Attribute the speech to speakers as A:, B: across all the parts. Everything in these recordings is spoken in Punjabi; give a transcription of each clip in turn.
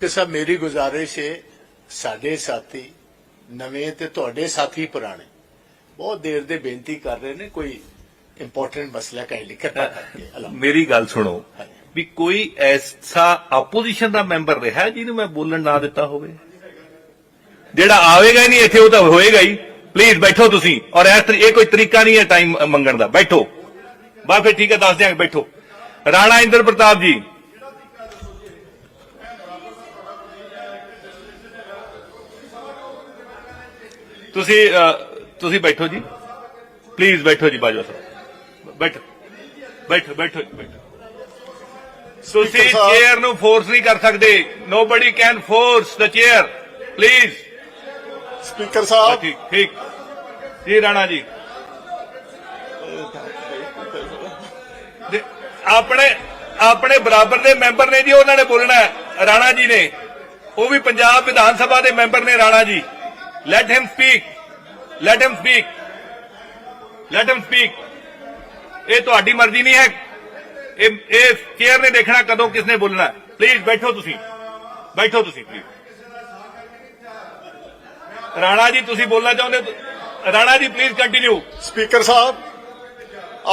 A: ਕਿ ਸਭ ਮੇਰੀ ਗੁਜ਼ਾਰਿਸ਼ ਹੈ ਸਾਡੇ ਸਾਥੀ ਨਵੇਂ ਤੇ ਤੁਹਾਡੇ ਸਾਥੀ ਪੁਰਾਣੇ ਬਹੁਤ ਦੇਰ ਦੇ ਬੇਨਤੀ ਕਰ ਰਹੇ ਨੇ ਕੋਈ ਇੰਪੋਰਟੈਂਟ ਮਸਲਾ ਕਰਕੇ। ਅਲੱਗ
B: ਮੇਰੀ ਗੱਲ ਸੁਣੋ ਵੀ ਕੋਈ ਐਸਾ ਆਪੋਜੀਸ਼ਨ ਦਾ ਮੈਂਬਰ ਰਿਹਾ ਜਿਹਨੂੰ ਮੈਂ ਬੋਲਣ ਨਾ ਦਿੱਤਾ ਹੋਵੇ? ਜਿਹੜਾ ਆਵੇਗਾ ਨਹੀਂ ਇੱਥੇ ਉਹ ਤਾਂ ਹੋਏਗਾ ਹੀ। ਪਲੀਜ਼ ਬੈਠੋ ਤੁਸੀਂ। ਔਰ ਇਹ ਕੋਈ ਤਰੀਕਾ ਨਹੀਂ ਹੈ ਟਾਈਮ ਮੰਗਣ ਦਾ। ਬੈਠੋ। ਬਾ ਫਿਰ ਠੀਕ ਹੈ ਦੱਸ ਦਿਆਂਗੇ ਬੈਠੋ। ਰਾਣਾ ਇੰਦਰ ਪ੍ਰਤਾਪ ਜੀ ਤੁਸੀਂ ਤੁਸੀਂ ਬੈਠੋ ਜੀ। ਪਲੀਜ਼ ਬੈਠੋ ਜੀ ਬਾਜਵਾ ਸਾਹਿਬ। ਬੈਠੋ। ਬੈਠੋ ਬੈਠੋ ਬੈਠੋ। ਤੁਸੀਂ। ਚੇਅਰ ਨੂੰ ਫੋਰਸ ਨਹੀਂ ਕਰ ਸਕਦੇ। Nobody can force the chair please
A: speaker ਸਾਹਿਬ।
B: ਠੀਕ ਠੀਕ। ਜੀ ਰਾਣਾ ਜੀ। ਆਪਣੇ ਆਪਣੇ ਬਰਾਬਰ ਦੇ ਮੈਂਬਰ ਨੇ ਜੀ ਉਹਨਾਂ ਨੇ ਬੋਲਣਾ ਰਾਣਾ ਜੀ ਨੇ। ਉਹ ਵੀ ਪੰਜਾਬ ਵਿਧਾਨ ਸਭਾ ਦੇ ਮੈਂਬਰ ਨੇ Rana ji. Let him speak let him speak let him speak ਇਹ ਤੁਹਾਡੀ ਮਰਜ਼ੀ ਨਹੀਂ ਹੈ। ਇਹ ਇਹ ਚੇਅਰ ਨੇ ਦੇਖਣਾ ਕਦੋਂ ਕਿਸਨੇ ਬੋਲਣਾ। ਪਲੀਜ਼ ਬੈਠੋ ਤੁਸੀਂ। ਬੈਠੋ ਤੁਸੀਂ ਪਲੀਜ਼ ਰਾਣਾ ਜੀ ਤੁਸੀਂ ਬੋਲਣਾ ਚਾਹੁੰਦੇ? Rana ji please continue
A: speaker ਸਾਹਿਬ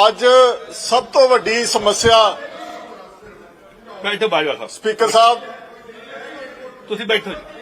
A: ਅੱਜ ਸਭ ਤੋਂ ਵੱਡੀ ਸਮੱਸਿਆ
B: ਬੈਠੋ ਬਾਜਵਾ ਸਾਹਿਬ।
A: ਸਪੀਕਰ ਸਾਹਿਬ।
B: ਤੁਸੀਂ ਬੈਠੋ ਜੀ।